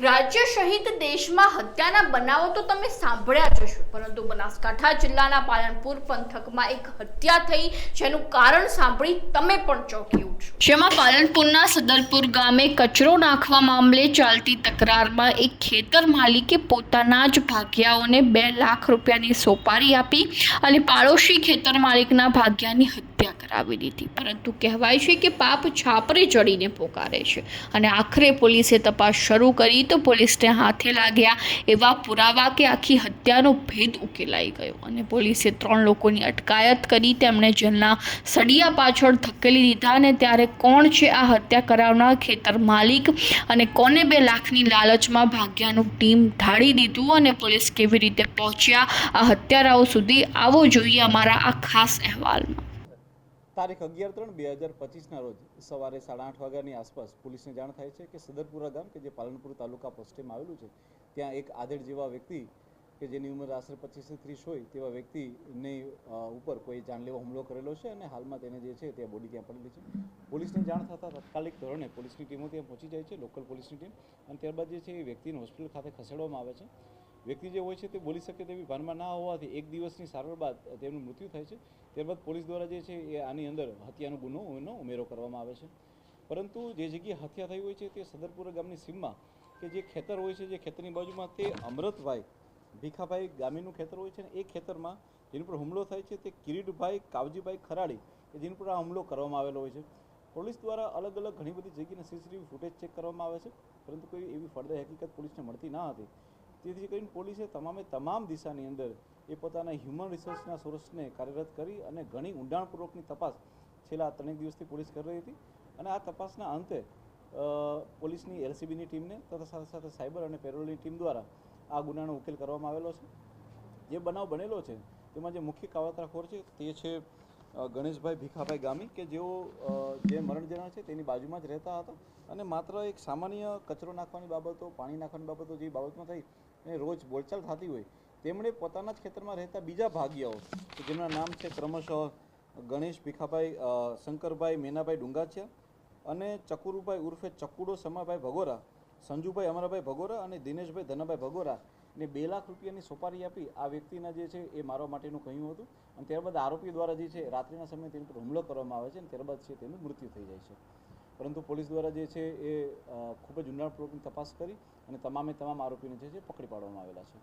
રાજ્ય સહિત દેશમાં હત્યાના બનાવો તો તમે સાંભળ્યા જ હશો, પરંતુ બનાસકાંઠા જિલ્લાના પાલનપુર પંથકમાં એક હત્યા થઈ, જેનું કારણ સાંભળી તમે પણ ચોંકી ઉઠશો. જેમાં પાલનપુરના સદરપુર ગામે કચરો નાખવા મામલે ચાલતી તકરારમાં એક ખેતર માલિકે પોતાના જ ભાગ્યાઓને બે લાખ રૂપિયાની સોપારી આપી અને પાડોશી ખેતર માલિકના ભાગ્યાની હત્યા કરાવી દીધી. પરંતુ કહેવાય છે કે પાપ છાપરે ચડીને પોકારે છે. અને આખરે પોલીસે તપાસ શરૂ કરી તો પોલીસને હાથે લાગ્યા એવા પુરાવા કે આખી હત્યાનો ભેદ ઉકેલાઈ ગયો. અને પોલીસે ત્રણ લોકોની અટકાયત કરી, તેમણે જેલના સળિયા પાછળ ધકેલી દીધા અને ત્યારે કોણ છે આ હત્યા કરાવનાર ખેતર માલિક અને કોને બે લાખની લાલચમાં ભાગ્યાનું ટીમ ઢાળી દીધું અને પોલીસ કેવી રીતે પહોંચ્યા? આ હત્યારાઓ સુધી આવો જોઈએ અમારા આ ખાસ અહેવાલમાં. તારીખ અગિયાર ત્રણ બે હજાર પચીસના રોજ સવારે સાડા આઠ વાગ્યાની આસપાસ પોલીસને જાણ થાય છે કે સદરપુરા ગામ કે જે પાલનપુર તાલુકા પશ્ચિમમાં આવેલું છે, ત્યાં એક આધેડ જેવા વ્યક્તિ કે જેની ઉંમર આશરે પચીસથી ત્રીસ હોય તેવા વ્યક્તિની ઉપર કોઈ જાનલેવા હુમલો કરેલો છે અને હાલમાં તેને જે છે તે બોડી ત્યાં પડેલી છે. પોલીસને જાણ થતાં તાત્કાલિક ધોરણે પોલીસની ટીમો ત્યાં પહોંચી જાય છે, લોકલ પોલીસની ટીમ અને ત્યારબાદ જે છે એ વ્યક્તિને હોસ્પિટલ ખાતે ખસેડવામાં આવે છે. વ્યક્તિ જે હોય છે તે બોલી શકે તેવી ભાનમાં ના હોવાથી એક દિવસની સારવાર બાદ તેમનું મૃત્યુ થાય છે. ત્યારબાદ પોલીસ દ્વારા જે છે એ આની અંદર હત્યાનો ગુનો એનો ઉમેરો કરવામાં આવે છે. પરંતુ જે જગ્યાએ હત્યા થઈ હોય છે તે સદરપુરા ગામની સીમમાં કે જે ખેતર હોય છે જે ખેતરની બાજુમાં તે અમૃતભાઈ ભીખાભાઈ ગામીનું ખેતર હોય છે ને એ ખેતરમાં જેની પર હુમલો થાય છે તે કિરીટભાઈ, કાવજીભાઈ ખરાડી કે જેની પર આ હુમલો કરવામાં આવેલો હોય છે. પોલીસ દ્વારા અલગ અલગ ઘણી બધી જગ્યાના સીસીટીવી ફૂટેજ ચેક કરવામાં આવે છે. પરંતુ કોઈ એવી ફળદાય હકીકત પોલીસને મળતી ના હતી. તેથી કરીને પોલીસે તમામે તમામ દિશાની અંદર એ પોતાના હ્યુમન રિસોર્સના સોર્સને કાર્યરત કરી અને ઘણી ઊંડાણપૂર્વકની તપાસ છેલ્લા ત્રણેક દિવસથી પોલીસ કરી રહી હતી. અને આ તપાસના અંતે પોલીસની એલસીબીની ટીમને તથા સાથે સાથે સાયબર અને પેરોલની ટીમ દ્વારા આ ગુનાનો ઉકેલ કરવામાં આવેલો છે. જે બનાવ બનેલો છે, તેમાં જે મુખ્ય કાવતરાખોર છે તે છે ગણેશભાઈ ભીખાભાઈ ગામી કે જેઓ જે મરણ જણા છે તેની બાજુમાં જ રહેતા હતા. અને માત્ર એક સામાન્ય કચરો નાખવાની બાબતો, પાણી નાખવાની બાબતો જે બાબતમાં થઈ અને રોજ બોલચાલ થતી હોય, તેમણે પોતાના જ ખેતરમાં રહેતા બીજા ભાગીયાઓ, કે જેમના નામ છે ક્રમશઃ ગણેશ ભીખાભાઈ શંકરભાઈ મેનાભાઈ ડુંગાચિયા અને ચકુરુભાઈ ઉર્ફે ચકુડો સમાભાઈ ભગોરા, સંજુભાઈ અમરાભાઈ ભગોરા અને દિનેશભાઈ ધનાભાઈ ભગોરા ને બે લાખ રૂપિયાની સોપારી આપી આ વ્યક્તિના જે છે એ મારવા માટેનું કહ્યું હતું. અને ત્યારબાદ આરોપી દ્વારા જે છે રાત્રિના સમયે તેની પર હુમલો કરવામાં આવે છે અને ત્યારબાદ છે તેનું મૃત્યુ થઈ જાય છે. પરંતુ પોલીસ દ્વારા જે છે એ ખૂબ જ ઊંડાણપૂર્વકની તપાસ કરી અને તમામે તમામ આરોપીને જે છે પકડી પાડવામાં આવેલા છે.